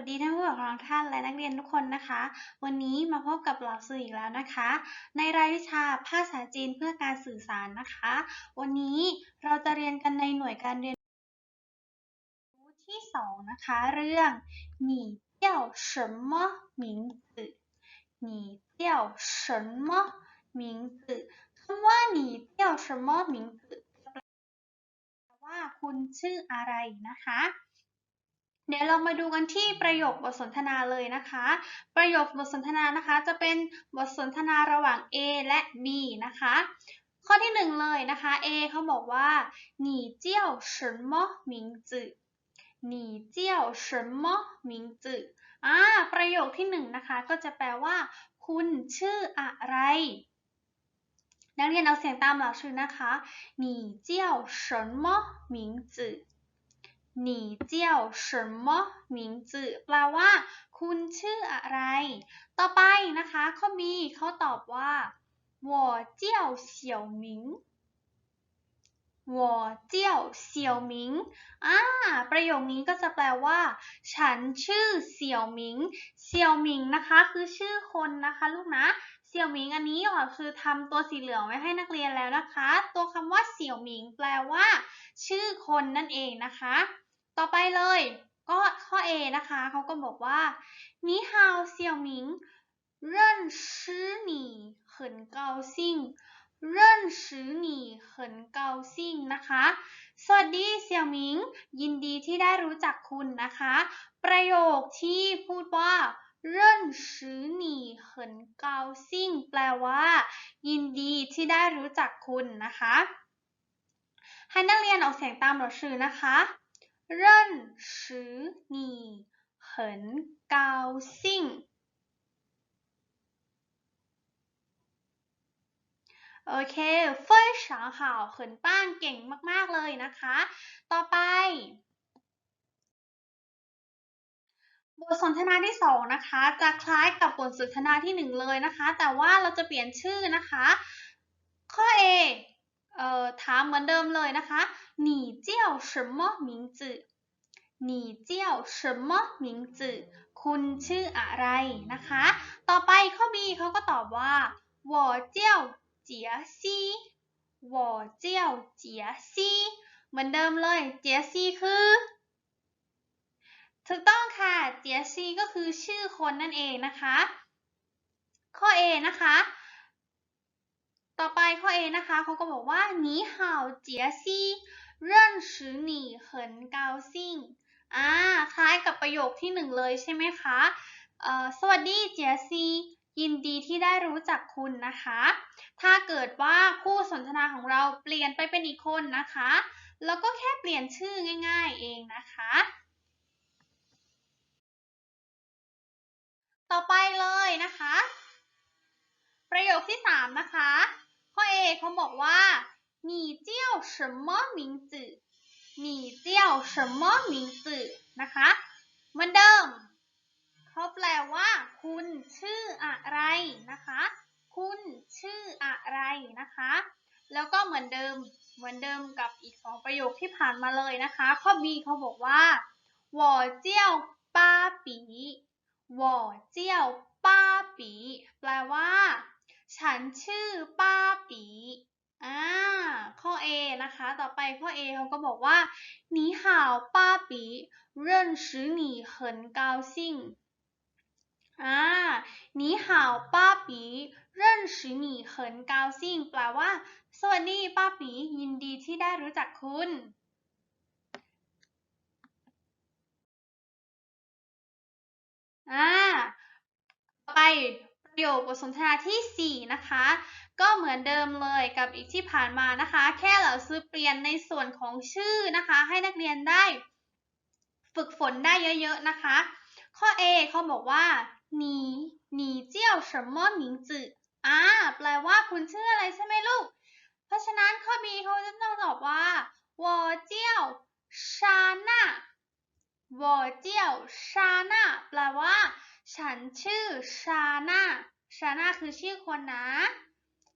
วัสดีท่านผู้ปกครองท่านและนักเรียนทุกคนนะคะ วันนี้มาพบกับหลาสื่ออีกแล้วนะคะ ในรายวิชาภาษาจีนเพื่อการสื่อสารนะคะ วันนี้เราจะเรียนกันในหน่วยการเรียนรู้ที่สองนะคะ เรื่อง你叫什么名字你叫什么名字มมะหมิงจืคำว่าหนีเตี้ยวว่าคุณชื่ออะไรนะคะ เดี๋ยวเรามาดูกันที่ประโยคบทสนทนาเลยนะคะ ประโยคบทสนทนานะคะจะเป็นบทสนทนาระหว่าง A และ B นะคะ ข้อที่หนึ่งเลยนะคะ A เขาบอกว่า你叫什么名字你叫什么名字อ่าประโยคที่หนึ่งนะคะก็จะแปลว่า คุณชื่ออะไร นักเรียนเอาเสียงตามหลักชื่อนะคะ你叫什么名字 你叫什么名字แปลว่า คุณชื่ออะไร ต่อไปนะคะ ข้อ B เขาตอบว่า我叫小明我叫小明อ่าประโยคนี้ก็จะแปลว่า ฉันชื่อเสี่ยวหมิง เสี่ยวหมิงนะคะ คือชื่อคนนะคะลูกนะ เสี่ยวหมิงอันนี้ก็คือทำตัวสีเหลืองไว้ให้นักเรียนแล้วนะคะ ตัวคำว่าเสี่ยวหมิง แปลว่า ชื่อคนนั่นเองนะคะ ต่อไปเลย ก็ข้อ A นะคะเขาก็บอกว่า你好小明认识你很高兴เริ่นชื่อหนีเขินเกาซิ่งนะคะ สวัสดีเสี่ยวหมิง ยินดีที่ได้รู้จักคุณนะคะ ประโยคที่พูดว่าเริ่นชื่อหนีเขินเกาซิงแปลว่า ยินดีที่ได้รู้จักคุณนะคะ ให้นักเรียนออกเสียงตามหลักสื่อนะคะ 认识你很高兴โอเคเฟยฉาข่าวเขินป้านเก่งมาก ๆ เลยนะคะ ต่อไป บทสนทนาที่ 2 นะคะ จะคล้ายกับบทสนทนาที่ 1 เลยนะคะ แต่ว่าเราจะเปลี่ยนชื่อนะคะ ข้อ A เอ่อถามเหมือนเดิมเลยนะคะ 你叫什么名字你叫什么名字คุณชื่ออะไรนะคะ ต่อไปข้อ B เขาก็ตอบว่า我叫เจียซี我叫เจียซีเหมือนเดิมเลยเจียซีคือ ถูกต้องค่ะ เจียซีก็คือชื่อคนนั่นเองนะคะ ข้อ A นะคะ ต่อไปข้อ A นะคะเขาก็บอกว่า你好เจียซี 认识你很高兴อ่าคล้ายกับประโยคที่หนึ่งเลยใช่ไหมคะเอ่อสวัสดีเจสซียินดีที่ได้รู้จักคุณนะคะ ถ้าเกิดว่าคู่สนทนาของเราเปลี่ยนไปเป็นอีกคนนะคะ แล้วก็แค่เปลี่ยนชื่อง่าย ๆเองนะคะ ต่อไปเลยนะคะ ประโยคที่ 3 นะคะ ข้อ A เขาบอกว่า 你叫什么名字你叫什么名字นะคะ เหมือนเดิม เขาแปลว่า คุณชื่ออะไรนะคะ คุณชื่ออะไรนะคะ แล้วก็เหมือนเดิม เหมือนเดิมกับอีกสองประโยคที่ผ่านมาเลยนะคะ ข้อ B เขาบอกว่า我叫ป้าปี我叫ป้าปีแปลว่า ฉันชื่อป้าปี อ่าข้อ A นะคะ ต่อไปข้อ A เขาก็บอกว่า你好ป้认识你很高兴อ่า你好ป้认识你很高兴แปลว่า สวัสดีป้าปียินดีที่ได้รู้จักคุณอ่าไป ประโยคบทสนทนาที่ 4 นะคะ ก็เหมือนเดิมเลยกับอีกที่ผ่านมานะคะ แค่เราซื้อเปลี่ยนในส่วนของชื่อนะคะ ให้นักเรียนได้ ฝึกฝนได้เยอะๆนะคะ ข้อ A เขาบอกว่า你你叫什么名字อ่า แปลว่าคุณชื่ออะไรใช่ไหมลูก เพราะฉะนั้นข้อ B เขาจะต้องตอบว่า我叫ชาน่า我叫ชาน่าแปลว่า ฉันชื่อชาน่าชาน่าคือชื่อคนนะ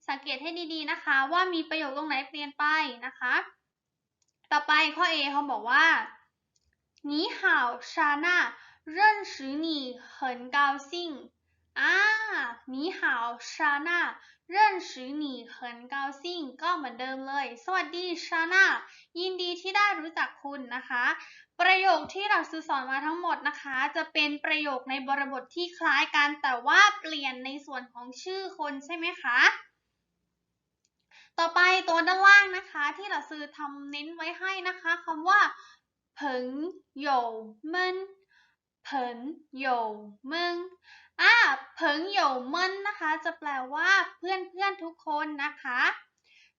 สังเกตให้ดีๆนะคะ ว่ามีประโยคตรงไหนเปลี่ยนไปนะคะ ต่อไปข้อ A เขาบอกว่า你好ชาน่า认识你很高兴อ่า你好ชาน่า认识你很高兴ก็เหมือนเดิมเลย สวัสดีชาน่ายินดีที่ได้รู้จักคุณนะคะ ประโยคที่เราซื้อสอนมาทั้งหมดนะคะ จะเป็นประโยคในบริบทที่คล้ายกันแต่ว่าเปลี่ยนในส่วนของชื่อคนใช่ไหมคะ ต่อไปตัวด้านล่างนะคะ ที่เราซื้อทำเน้นไว้ให้นะคะคำว่าเผิงโยเมินเผิงโยเมิงอ่าเผิงโยเมินนะคะ จะแปลว่าเพื่อนเพื่อนทุกคนนะคะ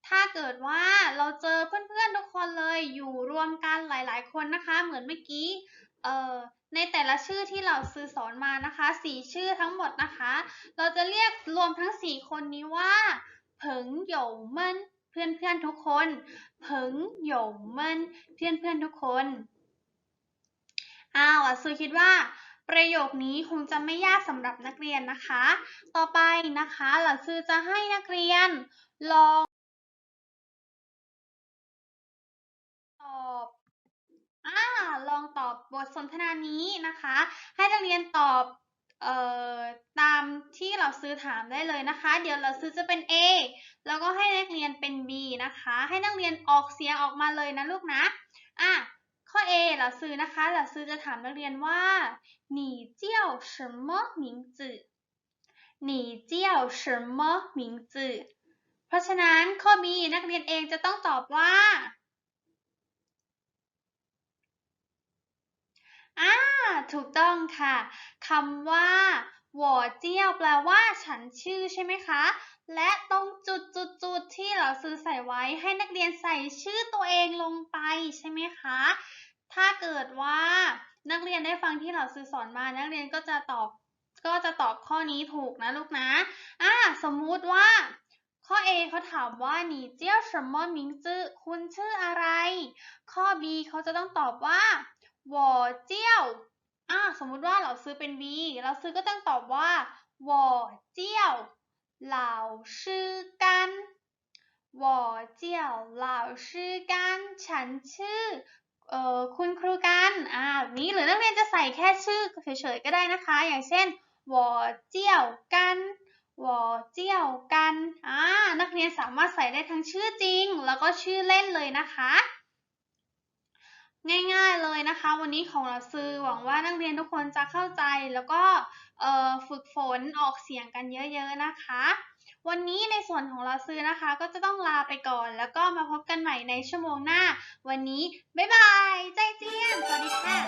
ถ้าเกิดว่าเราเจอเพื่อนๆทุกคนเลยอยู่รวมกันหลายๆ คนนะคะ เหมือนเมื่อกี้เออในแต่ละชื่อที่เราซื้อสอนมานะคะสี่ชื่อทั้งหมดนะคะ เราจะเรียกรวมทั้งสี่คนนี้ว่าเผิงโยเมินเพื่อนเพื่อนๆทุกคนเผิงโยเมินเพื่อนเพื่อนๆทุกคนอ้าวอะซูคิดว่าประโยคนี้คงจะไม่ยากสำหรับนักเรียนนะคะ ต่อไปนะคะ หลังซื้อจะให้นักเรียนลองตอบอ่าลอง ตอบบทสนทนานี้นะคะ ให้นักเรียนตอบเอ่อตามที่เราซื้อถามได้เลยนะคะ เดี๋ยวเราซื้อจะเป็น A แล้วก็ให้นักเรียนเป็น B นะคะ ให้นักเรียนออกเสียงออกมาเลยนะลูกนะ อ่ะ ข้อ A เราซื้อนะคะเราซื้อจะถามนักเรียนว่า你叫什么名字你叫什么名字เพราะฉะนั้นข้อ B นักเรียนเองจะต้องตอบว่า อ่า ถูกต้องค่ะคำว่าหวอเจี้ยวแปลว่าฉันชื่อใช่ไหมคะ และตรงจุดจุดจุดๆๆที่เราซื้อใส่ไว้ให้นักเรียนใส่ชื่อตัวเองลงไปใช่ไหมคะ ถ้าเกิดว่านักเรียนได้ฟังที่เราซื้อสอนมา นักเรียนก็จะตอบก็จะตอบข้อนี้ถูกนะลูกนะ อ่า สมมุติว่า ข้อ A เขาถามว่า你叫什么名字คุณชื่ออะไร ข้อ B เขาจะต้องตอบว่า我叫 อ่า สมมุติว่าเราซื้อเป็น B เราซื้อก็ต้องตอบว่า我叫老师干我叫老师干ฉันชื่อ เอ่อ คุณครูกันอ่าแบบนี้หรือนักเรียนจะใส่แค่ชื่อเฉยๆก็ได้นะคะ อย่างเช่น我叫กัน我叫กันอ่า นักเรียนสามารถใส่ได้ทั้งชื่อจริง แล้วก็ชื่อเล่นเลยนะคะ ง่ายๆ เลยนะคะ วันนี้ของเราซื้อหวังว่านักเรียนทุกคนจะเข้าใจแล้วก็ฝึกฝนออกเสียงกันเยอะๆนะคะ วันนี้ในส่วนของเราซื้อนะคะ ก็จะต้องลาไปก่อน แล้วก็มาพบกันใหม่ในชั่วโมงหน้า วันนี้ บ๊ายบาย ใจเจียน สวัสดีค่ะ